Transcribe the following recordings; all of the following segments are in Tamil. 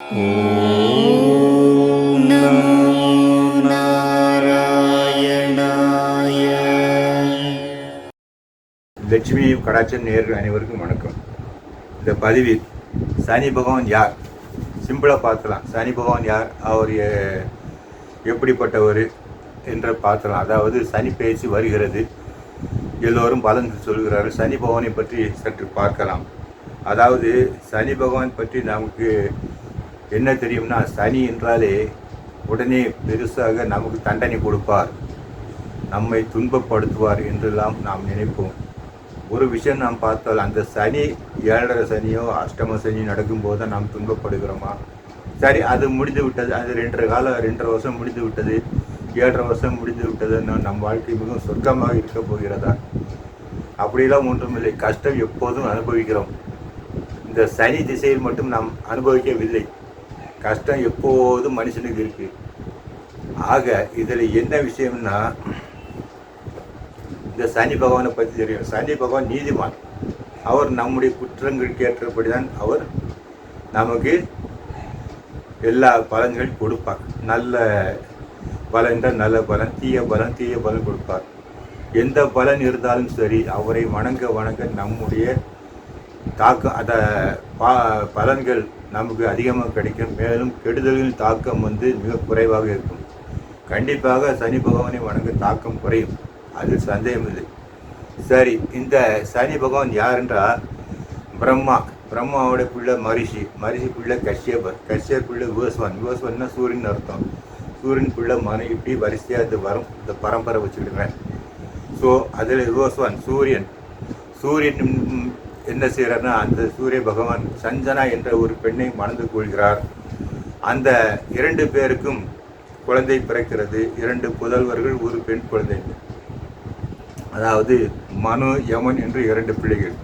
ஓம் நமோ நாராயணாய லட்சுமி கடாச்சன் நேர்கள் அனைவருக்கும் வணக்கம். இந்த பதிவில் சனி பகவான் யார்? சிம்பிளாக பார்க்கலாம். சனி பகவான் யார்? அவர் எப்படிப்பட்டவர் என்று பார்க்கலாம். அதாவது சனி பேச்சு வருகிறது. எல்லோரும் பலன் சொல்கிறார்கள். சனி பகவானை பற்றி சற்று பார்க்கலாம். அதாவது சனி பகவான் பற்றி நமக்கு என்ன தெரியும்னா சனி என்றாலே உடனே பெருசாக நமக்கு தண்டனை கொடுப்பார். நம்மை துன்பப்படுத்துவார் என்றெல்லாம் நாம் நினைப்போம். ஒரு விஷயம் நாம் பார்த்தால் அந்த சனி ஏழரை சனியோ அஷ்டம சனி நடக்கும்போது நாம் துன்பப்படுகிறோமா? சரி அது முடிந்து விட்டது. அது ரெண்டரை காலம் ரெண்டரை வருஷம் முடிந்து விட்டது. ஏழரை வருஷம் முடிந்து விட்டது நம் நம் வாழ்க்கை மிகவும் சொர்க்கமாக இருக்க போகிறதா? அப்படியெல்லாம் ஒன்றுமில்லை. கஷ்டம் எப்போதும் அனுபவிக்கிறோம். இந்த சனி திசையில் மட்டும் நாம் அனுபவிக்கவில்லை. கஷ்டம் எப்போதும் மனுஷனுக்கு இருக்குது ஆக இதில் என்ன விஷயம்னா இந்த சனி பகவானை பற்றி தெரியும். சனி பகவான் நீதிமான். அவர் நம்முடைய குற்றங்களுக்கு ஏற்றபடி தான் அவர் நமக்கு எல்லா பலன்கள் கொடுப்பார். நல்ல பலன் நல்ல பலன் தீய பலன் தீய பலன் கொடுப்பார். எந்த பலன் இருந்தாலும் சரி அவரை வணங்க வணங்க நம்முடைய தாக்கம் அந்த பா பலன்கள் நமக்கு அதிகமாக கிடைக்கும். மேலும் கெடுதல்களின் தாக்கம் வந்து மிக குறைவாக இருக்கும். கண்டிப்பாக சனி பகவானை வணங்க தாக்கம் குறையும். அதில் சந்தேகமில்லை. சரி இந்த சனி பகவான் யாருன்றால் பிரம்மா. பிரம்மாவோட பிள்ளை மரிஷி. மரிஷி பிள்ளை கஷ்யபர் கஷ்யப் பிள்ளை விவசான் விவசான்னா சூரியன் அர்த்தம். சூரியன் பிள்ளை மன இப்படி வரிசையாக இது வரும். இந்த பரம்பரை வச்சுக்கிடுவேன் ஸோ அதில் விவசான் சூரியன். சூரியன் என்ன செய்கிறார்னா அந்த சூரிய பகவான் சஞ்சனா என்ற ஒரு பெண்ணை மணந்து கொள்கிறார். அந்த இரண்டு பேருக்கும் குழந்தை பிறக்கிறது. இரண்டு புதல்வர்கள் ஒரு பெண் குழந்தை. அதாவது மனு யமன் என்று இரண்டு பிள்ளைகள்.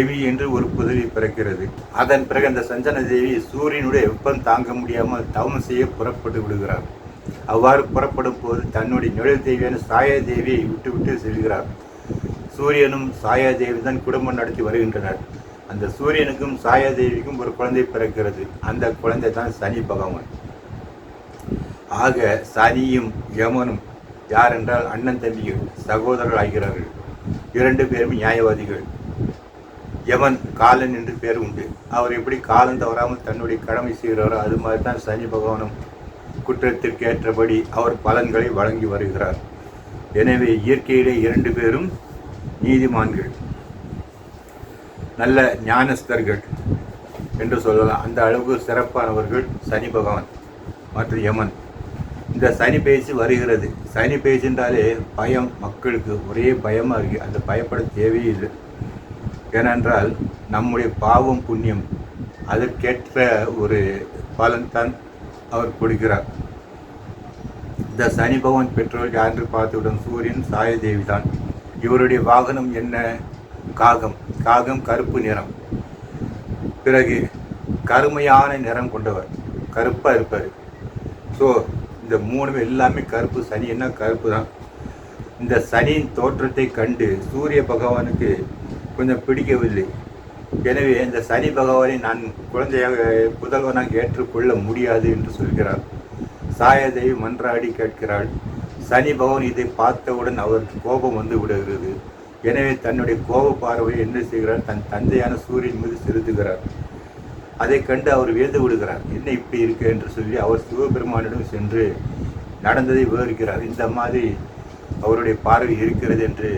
எவி என்று ஒரு புதவி பிறக்கிறது. அதன் பிறகு அந்த சஞ்சன தேவி சூரியனுடைய வெப்பம் தாங்க முடியாமல் தவம் செய்ய புறப்பட்டு விடுகிறார். அவ்வாறு புறப்படும் போது தன்னுடைய நுழைவு தேவியான சாயா தேவியை விட்டுவிட்டு செல்கிறார். சூரியனும் சாயாதேவி தான் குடும்பம் நடத்தி வருகின்றனர். அந்த சூரியனுக்கும் சாயாதேவிக்கும் ஒரு குழந்தை பிறக்கிறது. அந்த குழந்தை தான் சனி பகவான். ஆக சனியும் யமனும் யார் என்றால் அண்ணன் தம்பிகள் சகோதரர்கள் ஆகிறார்கள். இரண்டு பேரும் நியாயவாதிகள். யமன் காலன் என்று பேர் உண்டு. அவர் எப்படி காலம் தவறாமல் தன்னுடைய கடமை செய்கிறாரோ அது மாதிரி தான் சனி பகவானும் குற்றத்திற்கு ஏற்றபடி அவர் பலன்களை வழங்கி வருகிறார். எனவே இயற்கையிலே இரண்டு பேரும் நீதிமான்கள் நல்ல ஞானஸ்தர்கள் என்று சொல்லலாம். அந்த அளவுக்கு சிறப்பானவர்கள் சனி பகவான் மற்றும் யமன். இந்த சனி பேச்சு வருகிறது. சனி பேச்சு என்றாலே பயம் மக்களுக்கு ஒரே பயமாக இருக்கு. அந்த பயப்பட தேவையில்லை. ஏனென்றால் நம்முடைய பாவம் புண்ணியம் அதற்கேற்ற ஒரு பலன் தான் அவர் கொடுக்கிறார். இந்த சனி பகவான் பெற்றோர் யாரு என்று பார்த்துவிடும். சூரியன் சாயதேவி தான் இவருடைய வாகனம் என்ன? காகம். காகம் கருப்பு நிறம். பிறகு கருமையான நிறம் கொண்டவர். கருப்பாக இருப்பார். ஸோ இந்த மூணுமே எல்லாமே கருப்பு. சனி என்ன? கருப்பு தான் இந்த சனியின் தோற்றத்தை கண்டு சூரிய பகவானுக்கு கொஞ்சம் பிடிக்கவில்லை. எனவே இந்த சனி பகவானை நான் குழந்தையாக புதல்வனாக ஏற்றுக்கொள்ள முடியாது என்று சொல்கிறார். சாயதேவி மன்றாடி கேட்கிறாள். சனி பகவான் இதை பார்த்தவுடன் அவருக்கு கோபம் வந்து விடுகிறது. எனவே தன்னுடைய கோப பார்வையை என்ன செய்கிறார்? தன் தந்தையான சூரியன் மீது செலுத்துகிறார். அதை கண்டு அவர் வியந்து விடுகிறார். என்ன இப்படி இருக்கு என்று சொல்லி அவர் சிவபெருமானிடம் சென்று நடந்ததை விவரிக்கிறார். இந்த மாதிரி அவருடைய பார்வை இருக்கிறது என்று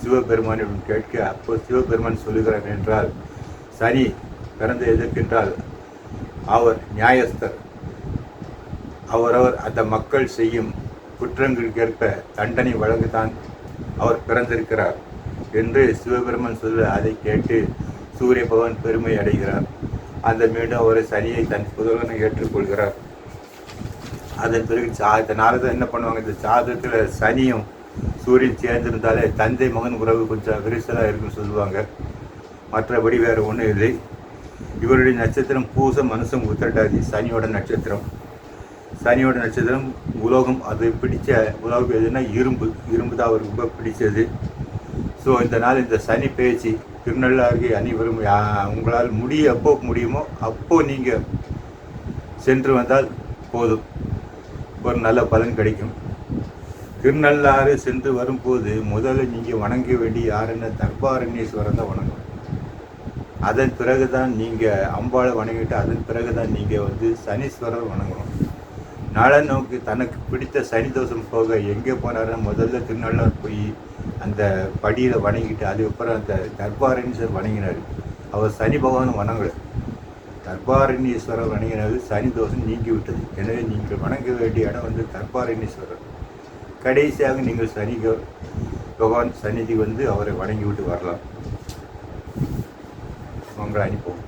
சிவபெருமானிடம் கேட்க அப்போ சிவபெருமான் சொல்லுகிறார் என்றால் சனி பிறந்த எதற்கென்றால் அவர் நியாயஸ்தர். அவரவர் அந்த மக்கள் செய்யும் குற்றங்களுக்கேற்ப தண்டனை வழங்கத்தான் அவர் பிறந்திருக்கிறார் என்று சிவபெருமன் சொல்ல அதை கேட்டு சூரிய பகவான் பெருமை அடைகிறார். அந்த மீண்டும் அவர் சனியை தன் புதல்வனை ஏற்றுக்கொள்கிறார். அதன் பிறகு சா இதனால தான் என்ன பண்ணுவாங்க? இந்த சாதத்தில் சனியும் சூரியன் சேர்ந்திருந்தாலே தந்தை மகன் உறவு கொஞ்சம் விரிசலாக இருக்குன்னு சொல்லுவாங்க. மற்றபடி வேறு ஒன்றும் இல்லை. இவருடைய நட்சத்திரம் பூசம் மனுஷம் உத்திரட்டாதி சனியோட நட்சத்திரம். சனியோட நட்சத்திரம் உலோகம் அது பிடிச்ச உலோகம் எதுனா இரும்பு. இரும்பு தான் அவருக்கு ரொம்ப பிடிச்சது. ஸோ இந்த நாள் இந்த சனி பேச்சு திருநள்ளாருக்கு அனைவரும் யா- உங்களால் முடிய எப்போ முடியுமோ அப்போ நீங்கள் சென்று வந்தால் போதும். ஒரு நல்ல பலன் கிடைக்கும். திருநள்ளாறு சென்று வரும்போது முதல்ல நீங்கள் வணங்க வேண்டிய யாருன்னா தர்பாரண்யேஸ்வரன் தான் வணங்கணும் அதன் பிறகு தான் நீங்கள் அம்பாளை வணங்கிட்டு அதன் பிறகு தான் நீங்கள் வந்து சனீஸ்வரர் வணங்கணும். நாளை நோக்கி தனக்கு பிடித்த சனி தோஷம் போக எங்கே போனாருன்னா முதல்ல திருநள்ளார் போய் அந்த படியில் வணங்கிட்டு அதுக்கப்புறம் அந்த தர்பாரணீஸ்வரர் வணங்கினார். அவர் சனி பகவான் வணங்கலை. தர்பாரண்யேஸ்வரர் வணங்கினது சனி தோஷம் நீங்கி விட்டது எனவே நீங்கள் வணங்க வேண்டிய இடம் வந்து தர்பாரண்யேஸ்வரர் கடைசியாக நீங்கள் சனி பகவான் சந்நிதி வந்து அவரை வணங்கி விட்டு வரலாம். உங்களை அனுப்புவோம்.